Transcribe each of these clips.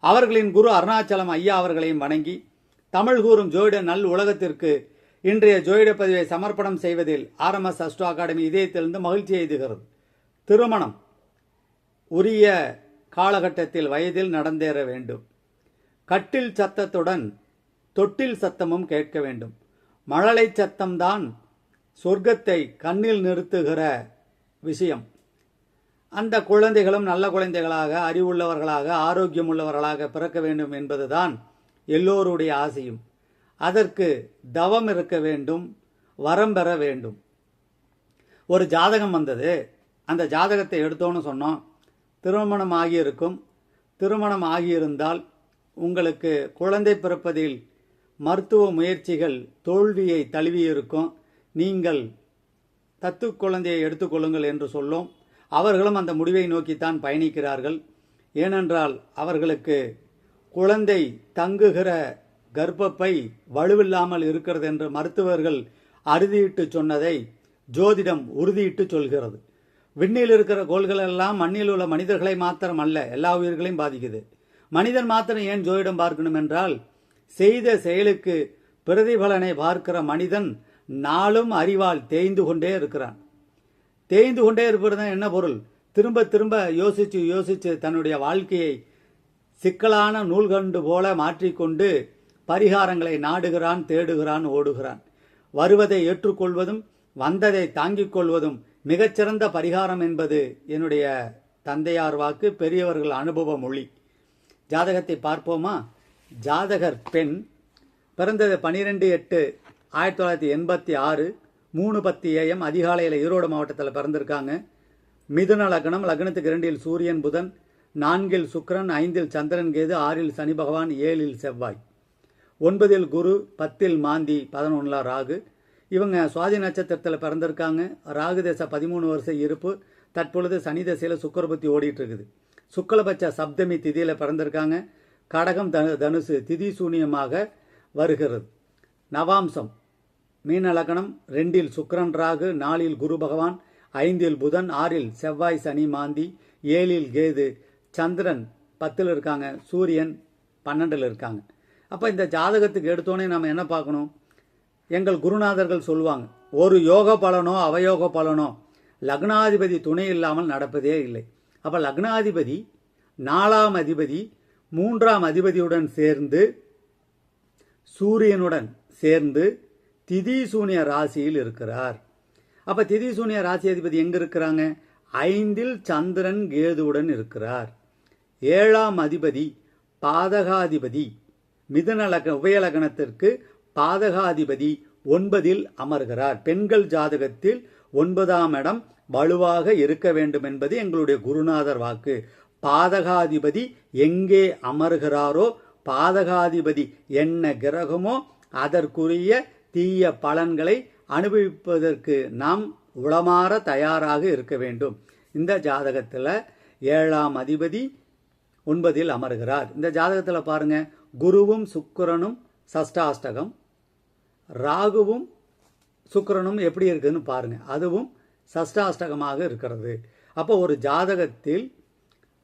அவர்களின் குரு அருணாச்சலம் ஐயா அவர்களையும் வணங்கி தமிழ் கூறும் ஜோயிட நல் உலகத்திற்கு இன்றைய ஜோயிட பதிவை சமர்ப்பணம் செய்வதில் ஆர்எம்எஸ் அஸ்ட்ரோ அகாடமி இதயத்திலிருந்து மகிழ்ச்சி எய்துகிறது. திருமணம் உரிய காலகட்டத்தில் வயதில் நடந்தேற வேண்டும். கட்டில் சத்தத்துடன் தொட்டில் சத்தமும் கேட்க வேண்டும். மழலை சத்தம்தான் சொர்க்கத்தை கண்ணில் நிறுத்துகிற விஷயம். அந்த குழந்தைகளும் நல்ல குழந்தைகளாக அறிவுள்ளவர்களாக ஆரோக்கியம் உள்ளவர்களாக பிறக்க வேண்டும் என்பதுதான் எல்லோருடைய ஆசையும். அதற்கு தவம் இருக்க வேண்டும் வரம் பெற வேண்டும். ஒரு ஜாதகம் வந்தது. அந்த ஜாதகத்தை எடுத்தோன்னு சொன்னோம். திருமணம் ஆகியிருக்கும். திருமணம் ஆகியிருந்தால் உங்களுக்கு குழந்தை பிறப்பதில் மருத்துவ முயற்சிகள் தோல்வியை தழுவியிருக்கும். நீங்கள் தத்து குழந்தையை எடுத்துக்கொள்ளுங்கள் என்று சொல்லும். அவர்களும் அந்த முடிவை நோக்கித்தான் பயணிக்கிறார்கள். ஏனென்றால் அவர்களுக்கு குழந்தை தங்குகிற கர்ப்பப்பை வலுவில்லாமல் இருக்கிறது என்று மருத்துவர்கள் அறுதியிட்டு சொன்னதை ஜோதிடம் உறுதியிட்டு சொல்கிறது. விண்ணில் இருக்கிற கோள்கள் எல்லாம் மண்ணில் உள்ள மனிதர்களை மாத்திரம் அல்ல எல்லா உயிர்களையும் பாதிக்குது. மனிதன் மாத்திரம் ஏன் ஜோதிடம் பார்க்கணும் என்றால் செய்த செயலுக்கு பிரதிபலனை பார்க்கிற மனிதன் நாளும் அறிவால் தேய்ந்து கொண்டே இருக்கிறான். தேய்ந்து கொண்டே இருப்பது என்ன பொருள்? திரும்ப திரும்ப யோசிச்சு யோசிச்சு தன்னுடைய வாழ்க்கையை சிக்கலான நூல்கண்டு போல மாற்றிக்கொண்டு பரிகாரங்களை நாடுகிறான் தேடுகிறான் ஓடுகிறான். வருவதை ஏற்றுக்கொள்வதும் வந்ததை தாங்கிக் கொள்வதும் மிகச்சிறந்த பரிகாரம் என்பது என்னுடைய தந்தையார் வாக்கு பெரியவர்கள் அனுபவ மொழி. ஜாதகத்தை பார்ப்போமா? ஜாதகர் பெண் பிறந்தது பனிரெண்டு எட்டு ஆயிரத்தி தொள்ளாயிரத்தி எண்பத்தி ஆறு மூணு பத்து ஏஎம் அதிகாலையில் ஈரோடு மாவட்டத்தில் பிறந்திருக்காங்க. மிதுன லக்னம் லக்னத்துக்கு இரண்டில் சூரியன் புதன் நான்கில் சுக்கரன் ஐந்தில் சந்திரன் கேது ஆறில் சனி பகவான் ஏழில் செவ்வாய். ஒன்பதில் குரு பத்தில் மாந்தி பதினொன்றில் ராகு. இவங்க சுவாதி நட்சத்திரத்தில் பிறந்திருக்காங்க. ராகு தேச பதிமூணு வருஷம் இருப்பு. தற்பொழுது சனி தசையில் சுக்கரபத்தி ஓடிட்டு இருக்குது சுக்லபட்ச சப்தமி திதியில் பிறந்திருக்காங்க. கடகம் தனு தனுசு திதி சூனியமாக வருகிறது. நவாம்சம். மீன லக்னம் ரெண்டில் சுக்ரன் ராகு நாலில் குரு பகவான் ஐந்தில் புதன் ஆறில் செவ்வாய் சனி மாந்தி ஏழில் கேது சந்திரன் பத்தில் இருக்காங்க சூரியன் பன்னெண்டில் இருக்காங்க. அப்போ இந்த ஜாதகத்துக்கு எடுத்தோன்னே நம்ம என்ன பார்க்கணும்? எங்கள் குருநாதர்கள் சொல்லுவாங்க ஒரு யோக பலனோ அவயோக பலனோ லக்னாதிபதி துணை இல்லாமல் நடப்பதே இல்லை. அப்போ லக்னாதிபதி நாலாம் அதிபதி மூன்றாம் அதிபதியுடன் சேர்ந்து சூரியனுடன் சேர்ந்து திதிசூனிய ராசியில் இருக்கிறார். அப்ப திதிசூனிய ராசி அதிபதி எங்க இருக்கிறாங்க? ஐந்தில் சந்திரன் கேதுவுடன் இருக்கிறார். ஏழாம் அதிபதி பாதகாதிபதி மிதனலக உபயலகணத்திற்கு பாதகாதிபதி ஒன்பதில் அமர்கிறார். பெண்கள் ஜாதகத்தில் ஒன்பதாம் இடம் வலுவாக இருக்க வேண்டும் என்பது எங்களுடைய குருநாதர் வாக்கு. பாதகாதிபதி எங்கே அமர்கிறாரோ பாதகாதிபதி என்ன கிரகமோ அதற்குரிய தீய பலன்களை அனுபவிப்பதற்கு நாம் உளமாற தயாராக இருக்க வேண்டும். இந்த ஜாதகத்தில் ஏழாம் அதிபதி ஒன்பதில் அமர்கிறார். இந்த ஜாதகத்தில் பாருங்க குருவும் சுக்கரனும் சஷ்டாஷ்டகம் ராகுவும் சுக்கரனும் எப்படி இருக்குதுன்னு பாருங்க. அதுவும் சஷ்டாஷ்டகமாக இருக்கிறது. அப்போ ஒரு ஜாதகத்தில்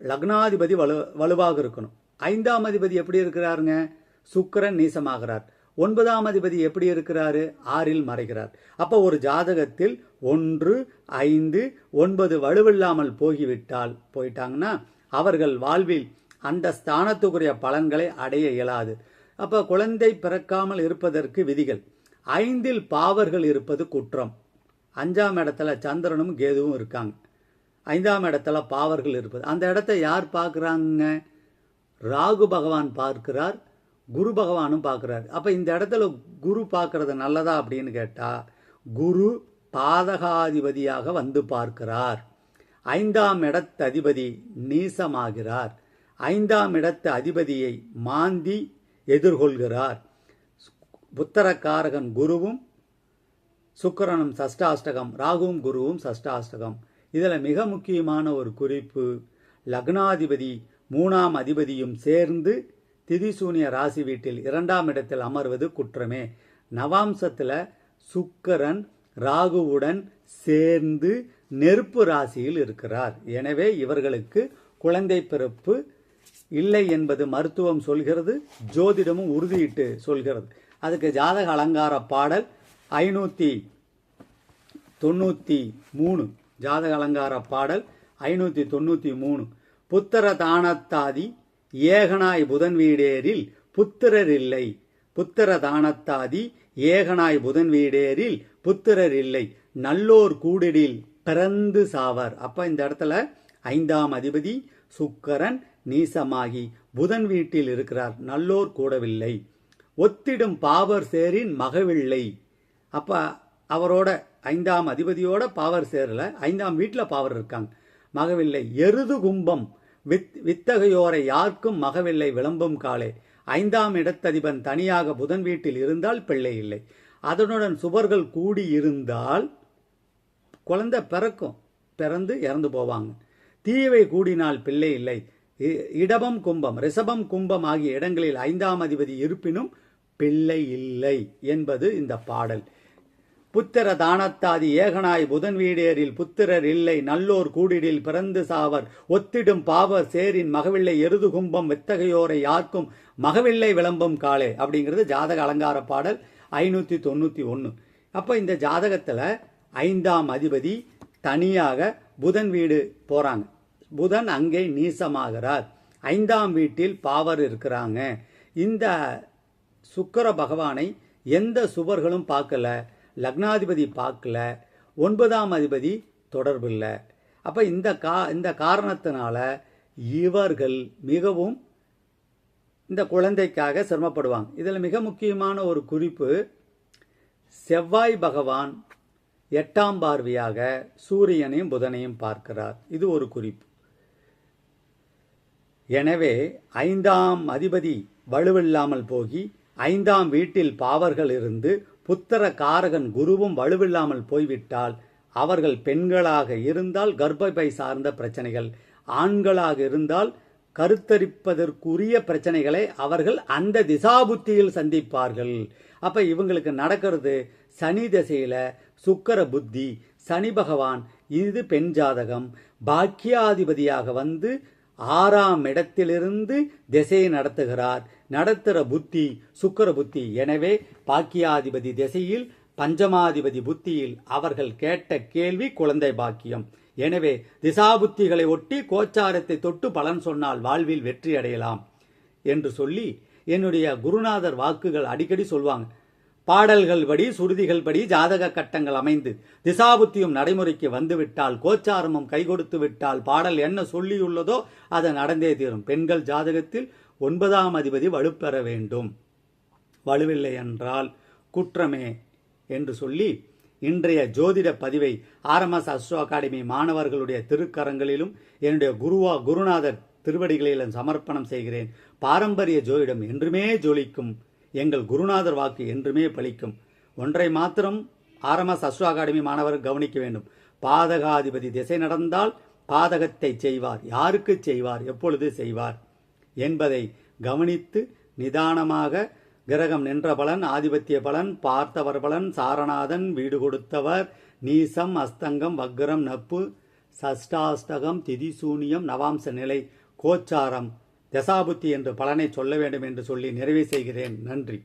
லக்னாதிபதி வலு வலுவாக இருக்கணும். ஐந்தாம் அதிபதி எப்படி இருக்கிறாருங்க? சுக்கரன் நீசமாகிறார். ஒன்பதாம் அதிபதி எப்படி இருக்கிறாரு? ஆறில் மறைகிறார். அப்போ ஒரு ஜாதகத்தில் ஒன்று ஐந்து ஒன்பது வலுவில்லாமல் போகிவிட்டால் போயிட்டாங்கன்னா அவர்கள் வாழ்வில் அந்த ஸ்தானத்துக்குரிய பலன்களை அடைய இயலாது. அப்போ குழந்தை பிறக்காமல் இருப்பதற்கு விதிகள். ஐந்தில் பாவர்கள் இருப்பது குற்றம். அஞ்சாம் இடத்துல சந்திரனும் கேதுவும் இருக்காங்க. ஐந்தாம் இடத்துல பாவர்கள் இருப்பது. அந்த இடத்த யார் பார்க்குறாங்க? ராகு பகவான் பார்க்கிறார். குரு பகவானும் பார்க்குறாரு. அப்போ இந்த இடத்துல குரு பார்க்கறது நல்லதா அப்படின்னு கேட்டால் குரு பாதகாதிபதியாக வந்து பார்க்கிறார். ஐந்தாம் இடத்து அதிபதி நீசமாகிறார். ஐந்தாம் இடத்து அதிபதியை மாந்தி எதிர்கொள்கிறார். புத்தரக்காரகன் குருவும் சுக்கிரனும் சஷ்டாஷ்டகம் ராகுவும் குருவும் சஷ்டாஷ்டகம். இதில் மிக முக்கியமான ஒரு குறிப்பு லக்னாதிபதி மூணாம் அதிபதியும் சேர்ந்து திதிசூனிய ராசி வீட்டில் இரண்டாம் இடத்தில் அமர்வது குற்றமே. நவாம்சத்தில் சுக்கரன் ராகுவுடன் சேர்ந்து நெருப்பு ராசியில் இருக்கிறார். எனவே இவர்களுக்கு குழந்தை பிறப்பு இல்லை என்பது மருத்துவம் சொல்கிறது ஜோதிடமும் உறுதியிட்டு சொல்கிறது. அதுக்கு ஜாதக அலங்கார பாடல் ஐநூற்றி தொண்ணூற்றி மூணு. ஜாதக அலங்கார பாடல் ஐநூற்றி தொண்ணூற்றி மூணு. புத்தர தானத்தாதி ஏகனாய் புதன் வீடேரில் புத்திரர் இல்லை புத்திர தானத்தாதி ஏகனாய் புதன் வீடேரில் புத்திரர் இல்லை நல்லோர் கூடிடில் பிறந்து சாவர். அப்ப இந்த இடத்துல ஐந்தாம் அதிபதி சுக்கரன் நீசமாகி புதன் வீட்டில் இருக்கிறார். நல்லோர் கூடவில்லை. ஒத்திடும் பாவர் சேரின் மகவில்லை. அப்ப அவரோட ஐந்தாம் அதிபதியோட பாவர் சேரல ஐந்தாம் வீட்டில் பாவர் இருக்காங்க. மகவில்லை. எருது கும்பம் வித் வித்தகையோரை யாருக்கும் மகவில்லை விளம்பும் காலே. ஐந்தாம் இடத்ததிபன் தனியாக புதன் வீட்டில் இருந்தால் பிள்ளை இல்லை. அதனுடன் சுவர்கள் கூடி இருந்தால் குழந்தை பிறக்கும் பிறந்து இறந்து போவாங்க. தீயவை கூடினால் பிள்ளை இல்லை. இ- இடபம் கும்பம் ரிஷபம் கும்பம் ஆகிய இடங்களில் ஐந்தாம் அதிபதி இருப்பினும் பிள்ளை இல்லை என்பது இந்த பாடல். புத்திர தானத்தாதி ஏகனாய் புதன் வீடேரில் புத்திரர் இல்லை. நல்லோர் கூடிடில் பிறந்து சாவர். ஒத்திடும் பாவர் சேரின் மகவில்லை. எருது கும்பம் வித்தகையோரை யார்க்கும் மகவில்லை விளம்பும் காலே அப்படிங்கிறது ஜாதக அலங்கார பாடல் ஐநூற்றி தொண்ணூற்றி ஒன்று அப்போ இந்த ஜாதகத்தில் ஐந்தாம் அதிபதி தனியாக புதன் வீடு போகிறாங்க புதன் அங்கே நீசமாகிறார். ஐந்தாம் வீட்டில் பாவர் இருக்கிறாங்க. இந்த சுக்கர பகவானை எந்த சுவர்களும் பார்க்கல. லக்னாதிபதி பார்க்கல ஒன்பதாம் அதிபதி தொடர்பு இல்லை. அப்போ இந்த கா இந்த காரணத்தினால இவர்கள் மிகவும் இந்த குழந்தைக்காக சிரமப்படுவாங்க. இதில் மிக முக்கியமான ஒரு குறிப்பு செவ்வாய் பகவான் எட்டாம் பார்வையாக சூரியனையும் புதனையும் பார்க்கிறார். இது ஒரு குறிப்பு. எனவே ஐந்தாம் அதிபதி வலுவில்லாமல் போகி ஐந்தாம் வீட்டில் பாவர்கள் இருந்து புத்திர காரகன் குருவும் வலுவில்லாமல் போய்விட்டால் அவர்கள் பெண்களாக இருந்தால் கர்ப்பப்பை சார்ந்த பிரச்சனைகள் ஆண்களாக இருந்தால் கருத்தரிப்பதற்குரிய பிரச்சனைகளை அவர்கள் அந்த திசாபுத்தியில் சந்திப்பார்கள். அப்ப இவங்களுக்கு நடக்கிறது சனி திசையில சுக்கர புத்தி சனி பகவான் இது பெண் ஜாதகம். பாக்கியாதிபதியாக வந்து ஆறாம் இடத்திலிருந்து திசையை நடத்துகிறார். நடத்துகிற புத்தி சுக்கர புத்தி. எனவே பாக்கியாதிபதி திசையில் பஞ்சமாதிபதி புத்தியில் அவர்கள் கேட்ட கேள்வி குழந்தை பாக்கியம். எனவே திசாபுத்திகளை ஒட்டி கோச்சாரத்தை தொட்டு பலன் சொன்னால் வாழ்வில் வெற்றி அடையலாம் என்று சொல்லி என்னுடைய குருநாதர் வாக்குகள் அடிக்கடி சொல்வாங்க. பாடல்கள் படி சுருதிகள் படி ஜாதக கட்டங்கள் அமைந்து திசாபுத்தியும் நடைமுறைக்கு வந்துவிட்டால் கோச்சாரமும் கை கொடுத்து விட்டால் பாடல் என்ன சொல்லியுள்ளதோ அது நடந்தே தீரும். பெண்கள் ஜாதகத்தில் ஒன்பதாம் அதிபதி வலுப்பெற வேண்டும். வலுவில்லை என்றால் குற்றமே என்று சொல்லி இன்றைய ஜோதிட பதிவை ஆர்எம்எஸ் அஸ்ட்ரோ அகாடமி மாணவர்களுடைய திருக்கரங்களிலும் என்னுடைய குருவா குருநாதர் திருவடிகளிலும் சமர்ப்பணம் செய்கிறேன். பாரம்பரிய ஜோதிடம் என்றுமே ஜொலிக்கும் எங்கள் குருநாதர் வாக்கு என்றுமே பலிக்கும். ஒன்றை மாத்திரம் ஆர்எம்எஸ் அஸ்ரோ அகாடமி மாணவர் கவனிக்க வேண்டும். பாதகாதிபதி திசை நடந்தால் பாதகத்தை செய்வார். யாருக்கு செய்வார்? எப்பொழுது செய்வார்? என்பதை கவனித்து நிதானமாக கிரகம் நின்ற பலன் ஆதிபத்திய பலன் பார்த்தவர் பலன் சாரநாதன் வீடு கொடுத்தவர் நீசம் அஸ்தங்கம் வக்ரம் நப்பு சஷ்டாஷ்டகம் திதிசூனியம் நவாம்ச நிலை கோச்சாரம் தசாபுத்தி என்று பலனை சொல்ல வேண்டும் என்று சொல்லி நிறைவு செய்கிறேன். நன்றி.